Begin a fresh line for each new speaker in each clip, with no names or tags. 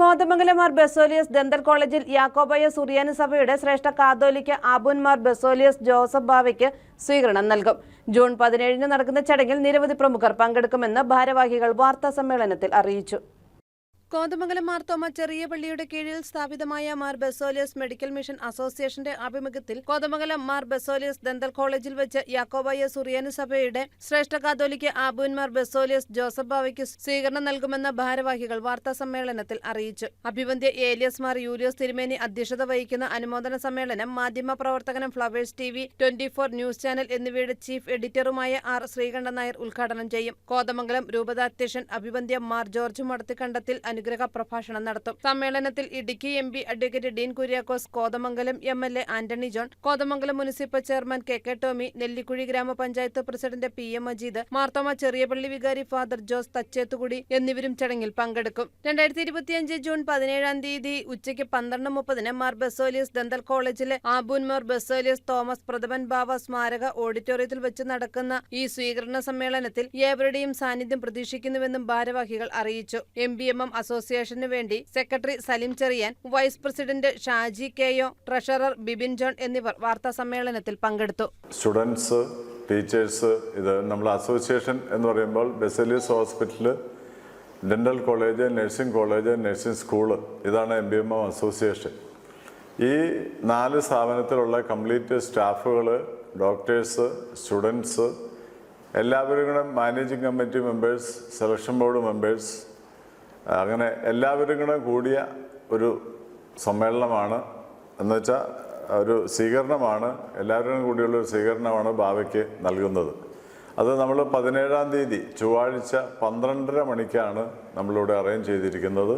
കോതമംഗലമാർ Baselios dental കോളേജിൽ യാക്കോബായ സുറിയാനി സഭയുടെ ശ്രേഷ്ഠ കാതോലിക്ക ആബുൻമാർ Baselios Joseph ബാവയ്ക്ക് സ്വീകരണം നൽകും. ജൂൺ പതിനേഴിന് നടക്കുന്ന ചടങ്ങിൽ നിരവധി പ്രമുഖർ പങ്കെടുക്കുമെന്ന് ഭാരവാഹികൾ വാർത്താ സമ്മേളനത്തിൽ അറിയിച്ചു. കോതമംഗലം മാർത്തോമ ചെറിയ പള്ളിയുടെ കീഴിൽ സ്ഥാപിതമായ മാർ ബെസോലിയസ് മെഡിക്കൽ മിഷൻ അസോസിയേഷന്റെ ആഭിമുഖ്യത്തിൽ കോതമംഗലം മാർ ബെസോലിയസ് ദന്തൽ കോളേജിൽ വെച്ച് യാക്കോബായ സുറിയാനി സഭയുടെ ശ്രേഷ്ഠ കാതോലിക്ക് ആബൂൻമാർ ബെസോലിയസ് ജോസഫ് ബാവയ്ക്ക് സ്വീകരണം നൽകുമെന്ന് ഭാരവാഹികൾ വാർത്താ സമ്മേളനത്തിൽ അറിയിച്ചു. അഭിവന്ധ്യ ഏലിയസ് മാർ യൂലിയസ് തിരുമേനി അധ്യക്ഷത വഹിക്കുന്ന അനുമോദന സമ്മേളനം മാധ്യമ പ്രവർത്തകനും Flowers T V twenty four news channel എന്നിവയുടെ ചീഫ് എഡിറ്ററുമായ ആർ ശ്രീകണ്ഠൻ നായർ ഉദ്ഘാടനം ചെയ്യും. കോതമംഗലം രൂപതാധ്യക്ഷൻ അഭിവന്ധ്യ മാർ ജോർജ് മടത്തിക്കണ്ടത്തിൽ അനുഗ്രഹ പ്രഭാഷണം നടത്തും. സമ്മേളനത്തിൽ Idukki M P advocate Dean Kuriakose Kothamangalam M L A Antony John Kothamangalam municipal chairman K K Tomy Nellikuzhi gramapanchayat president P M Majeed Marthoma Cheriyapally വികാരി ഫാദർ ജോസ് തച്ചേത്തുകുടി എന്നിവരും ചടങ്ങിൽ പങ്കെടുക്കും. രണ്ടായിരത്തി ഇരുപത്തിയഞ്ച് ജൂൺ പതിനേഴാം തീയതി ഉച്ചയ്ക്ക് പന്ത്രണ്ട് മുപ്പതിന് മാർ ബെസോലിയസ് ദന്തൽ കോളേജിലെ ആബൂൻമാർ ബെസോലിയസ് തോമസ് പ്രഥമൻ ബാവ സ്മാരക ഓഡിറ്റോറിയത്തിൽ വെച്ച് നടക്കുന്ന ഈ സ്വീകരണ സമ്മേളനത്തിൽ ഏവരുടെയും സാന്നിധ്യം പ്രതീക്ഷിക്കുന്നുവെന്നും ഭാരവാഹികൾ അറിയിച്ചു. എം ബി എം എം അസോസിയേഷന് വേണ്ടി secretary Salim Cherian vice president Shaji കെയോ treasurer Bibin John എന്നിവർ വാർത്താ സമ്മേളനത്തിൽ പങ്കെടുത്തു.
സ്റ്റുഡൻസ് ടീച്ചേഴ്സ് ഇത് നമ്മൾ അസോസിയേഷൻ എന്ന് പറയുമ്പോൾ Baselios hospital dental college nursing college nursing school ഇതാണ് എം ബി എം അസോസിയേഷൻ. ഈ നാല് സ്ഥാപനത്തിലുള്ള കംപ്ലീറ്റ് സ്റ്റാഫുകൾ ഡോക്ടേഴ്സ് സ്റ്റുഡൻസ് എല്ലാവരും കൂടെ managing committee members selection board members അങ്ങനെ എല്ലാവരും കൂടെ കൂടിയ ഒരു സമ്മേളനമാണ്. എന്നുവെച്ചാൽ ഒരു സ്വീകരണമാണ്. എല്ലാവരും കൂടിയുള്ള ഒരു സ്വീകരണമാണ് ബാവയ്ക്ക് നൽകുന്നത്. അത് നമ്മൾ പതിനേഴാം തീയതി ചൊവ്വാഴ്ച പന്ത്രണ്ടര മണിക്കാണ് നമ്മളിവിടെ അറേഞ്ച് ചെയ്തിരിക്കുന്നത്.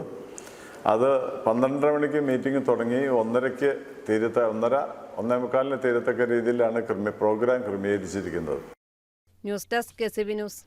അത് പന്ത്രണ്ടര മണിക്ക് മീറ്റിംഗ് തുടങ്ങി ഒന്നരയ്ക്ക് തീരത്ത ഒന്നര ഒന്നേ മുക്കാലിന് തീരത്തക്ക രീതിയിലാണ് ക്രമീ പ്രോഗ്രാം ക്രമീകരിച്ചിരിക്കുന്നത്.
News desk news.